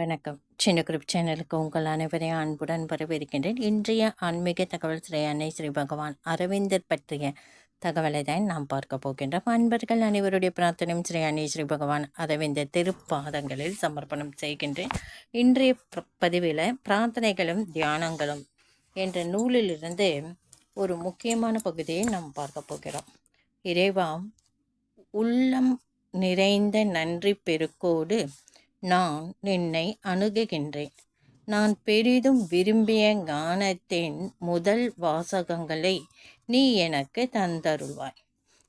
வணக்கம். சின்ன குரூப் சேனலுக்கு உங்கள் அனைவரையும் அன்புடன் வரவேற்கின்றேன். இன்றைய ஆன்மீக தகவல் ஸ்ரீ அன்னை ஸ்ரீ பகவான் அரவிந்தர் பற்றிய தகவலை தான் நாம் பார்க்க போகின்றோம். அன்பர்கள் அனைவருடைய பிரார்த்தனையும் ஸ்ரீ அன்னை ஸ்ரீ பகவான் அரவிந்தர் திருப்பாதங்களில் சமர்ப்பணம் செய்கின்றேன். இன்றைய பதிவில் பிரார்த்தனைகளும் தியானங்களும் என்ற நூலிலிருந்து ஒரு முக்கியமான பகுதியை நாம் பார்க்க போகிறோம். இறைவா உள்ளம் நிறைந்த நன்றி பெருக்கோடு நான் நின்னை அணுகுகின்றேன். நான் பெரிதும் விரும்பிய கானத்தின் முதல் வாசகங்களை நீ எனக்கு தந்தருள்வாய்.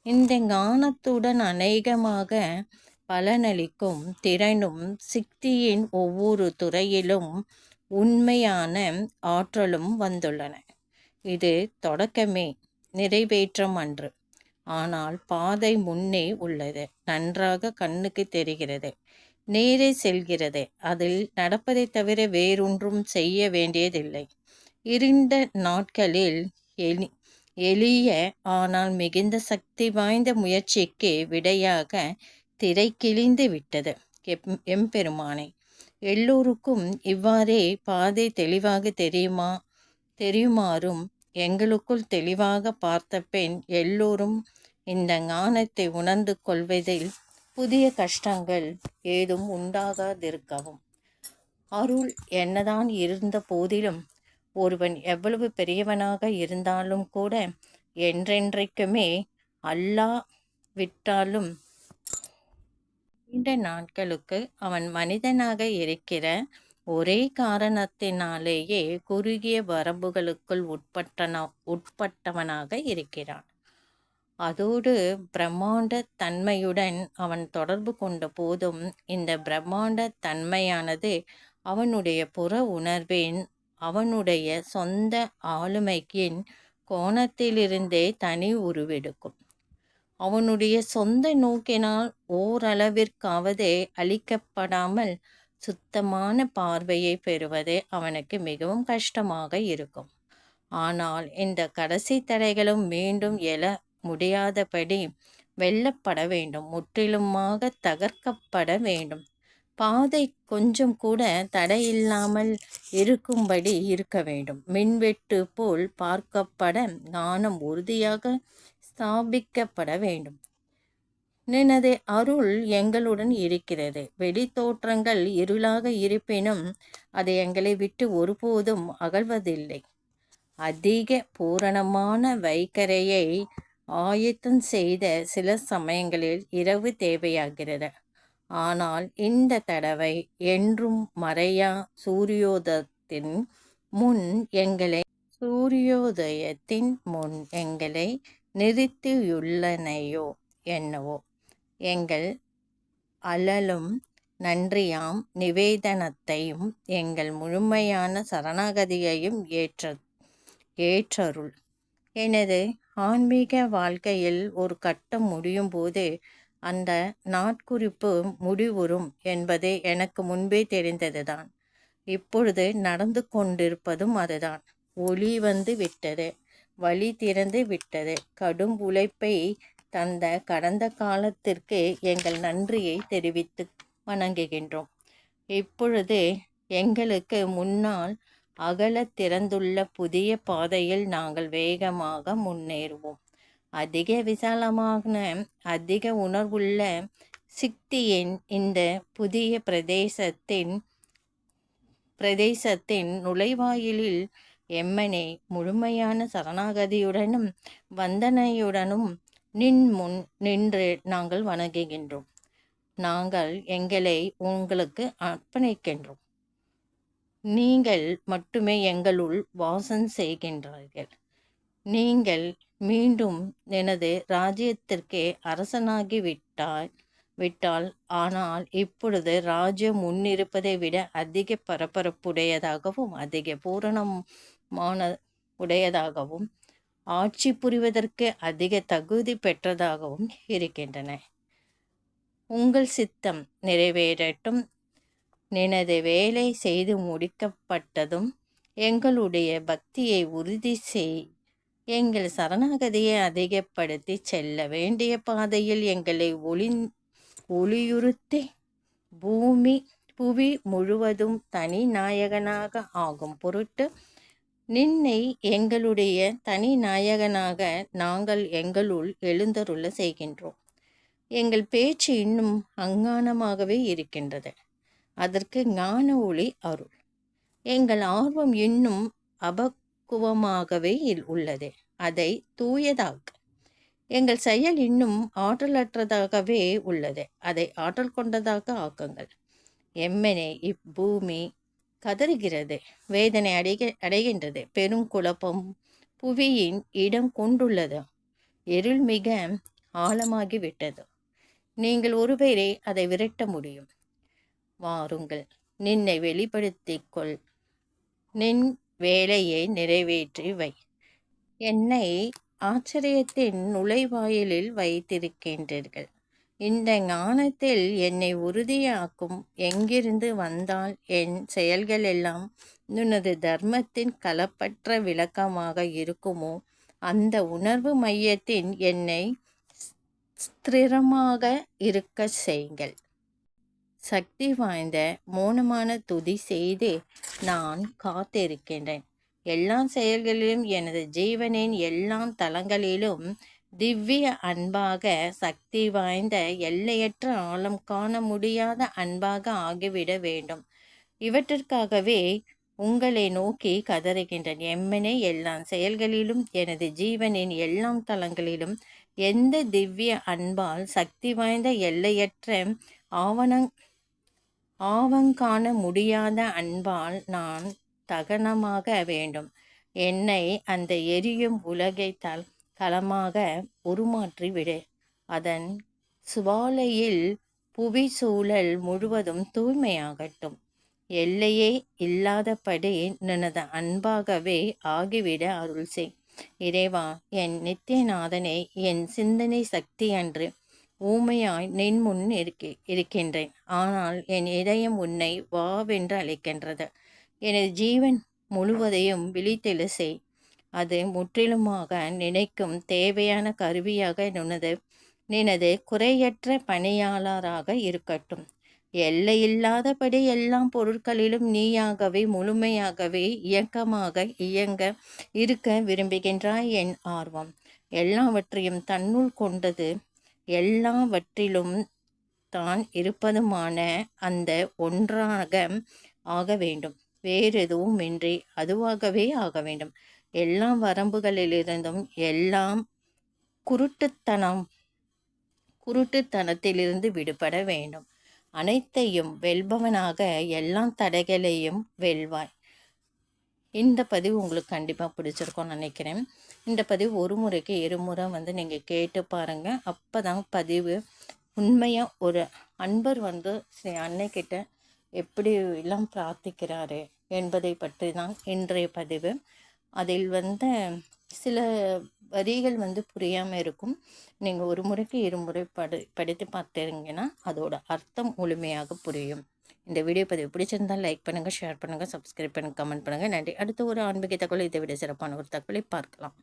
இந்த கானத்துடன் அநேகமாக பலனளிக்கும் திறனும் சிக்தியின் ஒவ்வொரு துறையிலும் உண்மையான ஆற்றலும் வந்துள்ளன. இது தொடக்கமே நிறைவேற்றம் அன்று. ஆனால் பாதை முன்னே உள்ளது. நன்றாக கண்ணுக்கு தெரிகிறது. நேரே செல்கிறது. அதில் நடப்பதை தவிர வேறொன்றும் செய்ய வேண்டியதில்லை. இருண்ட நாட்களில் எளி எளிய ஆனால் மிகுந்த சக்தி வாய்ந்த முயற்சிக்கு விடையாக திரை கிழிந்து விட்டது எம் எம்பெருமானை. எல்லோருக்கும் இவ்வாறே பாதை தெளிவாக தெரியுமா? தெரியுமாறும் எங்களுக்குள் தெளிவாக பார்த்த பெண் எல்லோரும் இந்த ஞானத்தை உணர்ந்து கொள்வதில் புதிய கஷ்டங்கள் ஏதும் உண்டாகாதிருக்கவும். அருள் என்னதான் இருந்த போதிலும் ஒருவன் எவ்வளவு பெரியவனாக இருந்தாலும் கூட என்றென்றைக்குமே அல்லா விட்டாலும் இந்த நாட்களுக்கு அவன் மனிதனாக இருக்கிற ஒரே காரணத்தினாலேயே குறுகிய வரம்புகளுக்குள் உட்பட்டன உட்பட்டவனாக இருக்கிறான். அதோடு பிரம்மாண்ட தன்மையுடன் அவன் தொடர்பு கொண்ட போதும் இந்த பிரம்மாண்ட தன்மையானது அவனுடைய புற உணர்வின் அவனுடைய சொந்த ஆளுமைக்கின் கோணத்திலிருந்தே தனி உருவெடுக்கும். அவனுடைய சொந்த நோக்கினால் ஓரளவிற்காவது அழிக்கப்படாமல் சுத்தமான பார்வையை பெறுவதே அவனுக்கு மிகவும் கஷ்டமாக இருக்கும். ஆனால் இந்த கடைசி தடைகளும் மீண்டும் எழ முடியாதபடி வெல்லப்பட வேண்டும். முற்றிலுமாக தகர்க்கப்பட வேண்டும். பாதை கொஞ்சம் கூட தடையில்லாமல் இருக்கும்படி இருக்க வேண்டும். மின்வெட்டு போல் பார்க்கப்பட ஞானம் உறுதியாக ஸ்தாபிக்கப்பட வேண்டும். நினது அருள் எங்களுடன் இருக்கிறது. வெளி தோற்றங்கள் இருளாக இருப்பினும் அது எங்களை விட்டு ஒருபோதும் அகழ்வதில்லை. அதிக பூரணமான வைக்கரையை ஆயத்தம் செய்த சில சமயங்களில் இரவு தேவையாகிறது. ஆனால் இந்த தடவை என்றும் மறையா சூரியோதயத்தின் முன் எங்களை சூரியோதயத்தின் முன் எங்களை நிறுத்தியுள்ளனையோ என்னவோ? எங்கள் அலலும் நன்றியாம் நிவேதனத்தையும் எங்கள் முழுமையான சரணாகதியையும் ஏற்ற ஏற்றருள். எனது ஆன்மீக வாழ்க்கையில் ஒரு கட்டம் முடியும் போது அந்த நாட்குறிப்பு முடிவுறும் என்பது எனக்கு முன்பே தெரிந்ததுதான். இப்பொழுது நடந்து கொண்டிருப்பதும் அதுதான். ஒளி வந்து விட்டது. வழி திறந்து விட்டது. கடும் உழைப்பை தந்த கடந்த காலத்திற்கு எங்கள் நன்றியை தெரிவித்து வணங்குகின்றோம். இப்பொழுது எங்களுக்கு முன்னால் அகல திறந்துள்ள புதிய பாதையில் நாங்கள் வேகமாக முன்னேறுவோம். அதிக விசாலமான அதிக உணர்வுள்ள சிக்தியின் இந்த புதிய பிரதேசத்தின் பிரதேசத்தின் நுழைவாயிலில் எம்மனை முழுமையான சரணாகதியுடனும் வந்தனையுடனும் நின் முன் நின்று நாங்கள் வணங்குகின்றோம். நாங்கள் எங்களை உங்களுக்கு அர்ப்பணிக்கின்றோம். நீங்கள் மட்டுமே எங்களுள் வாசம் செய்கின்றார்கள். நீங்கள் மீண்டும் எனது ராஜ்யத்திற்கே அரசனாகி விட்டால் விட்டால் ஆனால் இப்பொழுது ராஜ்யம் முன்னிருப்பதை விட அதிக பரபரப்புடையதாகவும் அதிக பூரணமான உடையதாகவும் ஆட்சி புரிவதற்கு அதிக தகுதி பெற்றதாகவும் இருக்கின்றன. உங்கள் சித்தம் நிறைவேறட்டும். நினது வேலை செய்து முடிக்கப்பட்டதும் எங்களுடைய பக்தியை உறுதி செய். எங்கள் சரணாகதியை அதிகப்படுத்தி செல்ல வேண்டிய பாதையில் எங்களை ஒளி ஒளியுறுத்தி. பூமி புவி முழுவதும் தனி நாயகனாக ஆகும் பொருட்டு நின்னை எங்களுடைய தனி நாயகனாக நாங்கள் எங்களுள் எழுந்தருள செய்கின்றோம். எங்கள் பேச்சு இன்னும் அங்கானமாகவே இருக்கின்றது. அதற்கு ஞான ஒளி அருள். எங்கள் ஆர்வம் இன்னும் அபக்குவமாகவே உள்ளது. அதை தூயதாக்க. எங்கள் செயல் இன்னும் ஆற்றலற்றதாகவே உள்ளது. அதை ஆற்றல் கொண்டதாக ஆக்குங்கள். எம்மனே இப்பூமி கதறுகிறது. வேதனை அடைக அடைகின்றது. பெரும் குழப்பம் புவியின் இடம் கொண்டுள்ளது. இருள் மிக ஆழமாகிவிட்டது. நீங்கள் ஒருவரே அதை விரட்ட முடியும். வாருங்கள் நின்னை வெளிப்படுத்திக் கொள் நின் வேலையை நிறைவேற்றி வை. என்னை ஆச்சரியத்தின் நுழைவாயிலில் வைத்திருக்கின்றீர்கள். இந்த ஞானத்தில் என்னை உறுதியாக்கும் எங்கிருந்து வந்தால் என் செயல்கள் எல்லாம் உனது தர்மத்தின் கலப்பற்ற விளக்கமாக இருக்குமோ? அந்த உணர்வு மையத்தின் என்னை ஸ்திரமாக இருக்க செய்யுங்கள். சக்தி வாய்ந்த மௌனமான துதி செய்து நான் காத்திருக்கின்றேன். எல்லா செயல்களிலும் எனது ஜீவனின் எல்லா தளங்களிலும் திவ்ய அன்பாக சக்தி வாய்ந்த எல்லையற்ற ஆழம் காண முடியாத அன்பாக ஆகிவிட வேண்டும். இவற்றிற்காகவே உங்களை நோக்கி கதறுகின்றேன். எம்மனே எல்லா செயல்களிலும் எனது ஜீவனின் எல்லா தளங்களிலும் எந்த திவ்ய அன்பால் சக்தி வாய்ந்த எல்லையற்ற ஆவணங் ஆவங்காண முடியாத அன்பால் நான் தகனமாக வேண்டும். என்னை அந்த எரியும் உலகை தல் களமாக உருமாற்றி விடு. அதன் சுவாலையில் புவி சூழல் முழுவதும் தூய்மையாகட்டும். எல்லையே இல்லாதபடி நினது அன்பாகவே ஆகிவிட அருள் செய். இறைவா என் நித்தியநாதனே என் சிந்தனை சக்தி அன்று ஊமையாய் நின் முன் இருக்கின்றேன். ஆனால் என் இதயம் உன்னை வாவென்று அழைக்கின்றது. எனது ஜீவன் முழுவதையும் விழித்தெழு செய். அது முற்றிலுமாக நினைக்கும் தேவையான கருவியாக நுனது நினது குறையற்ற பணியாளராக இருக்கட்டும். எல்லையில்லாதபடி எல்லா பொருட்களிலும் நீயாகவே முழுமையாகவே இயக்கமாக இயங்க இருக்க விரும்புகின்றாய் என் ஆர்வம். எல்லாவற்றையும் தன்னுள் கொண்டது எல்லாவற்றிலும் தான் இருப்பதுமான அந்த ஒன்றாக ஆக வேண்டும். வேறெதுவுமின்றி இன்றி அதுவாகவே ஆக வேண்டும். எல்லா வரம்புகளிலிருந்தும் எல்லாம் குருட்டுத்தனம் குருட்டுத்தனத்திலிருந்து விடுபட வேண்டும். அனைத்தையும் வெல்பவனாக எல்லா தடைகளையும் வெல்வாய். இந்த பதிவு உங்களுக்கு கண்டிப்பாக பிடிச்சிருக்கோன்னு நினைக்கிறேன். இந்த பதிவு ஒரு முறைக்கு இருமுறை வந்து நீங்கள் கேட்டு பாருங்கள் அப்போ தான் பதிவு உண்மையாக ஒரு அன்பர் வந்து ஸ்ரீ அன்னைக்கிட்ட எப்படி எல்லாம் பிரார்த்திக்கிறாரு என்பதை பற்றி தான் இன்றைய பதிவு. அதில் வந்து சில வரிகள் வந்து புரியாமல் இருக்கும். நீங்கள் ஒரு முறைக்கு இருமுறை படி படித்து பார்த்துருங்கன்னா அதோட அர்த்தம் முழுமையாக புரியும். இந்த வீடியோ பதிவு பிடிச்சிருந்தால் லைக் பண்ணுங்கள் ஷேர் பண்ணுங்கள் சப்ஸ்கிரைப் பண்ணுங்கள் கமெண்ட் பண்ணுங்கள் நன்றி. அடுத்த ஒரு ஆன்மீக தகவல் இதை விட சிறப்பான ஒரு தகவலை பார்க்கலாம்.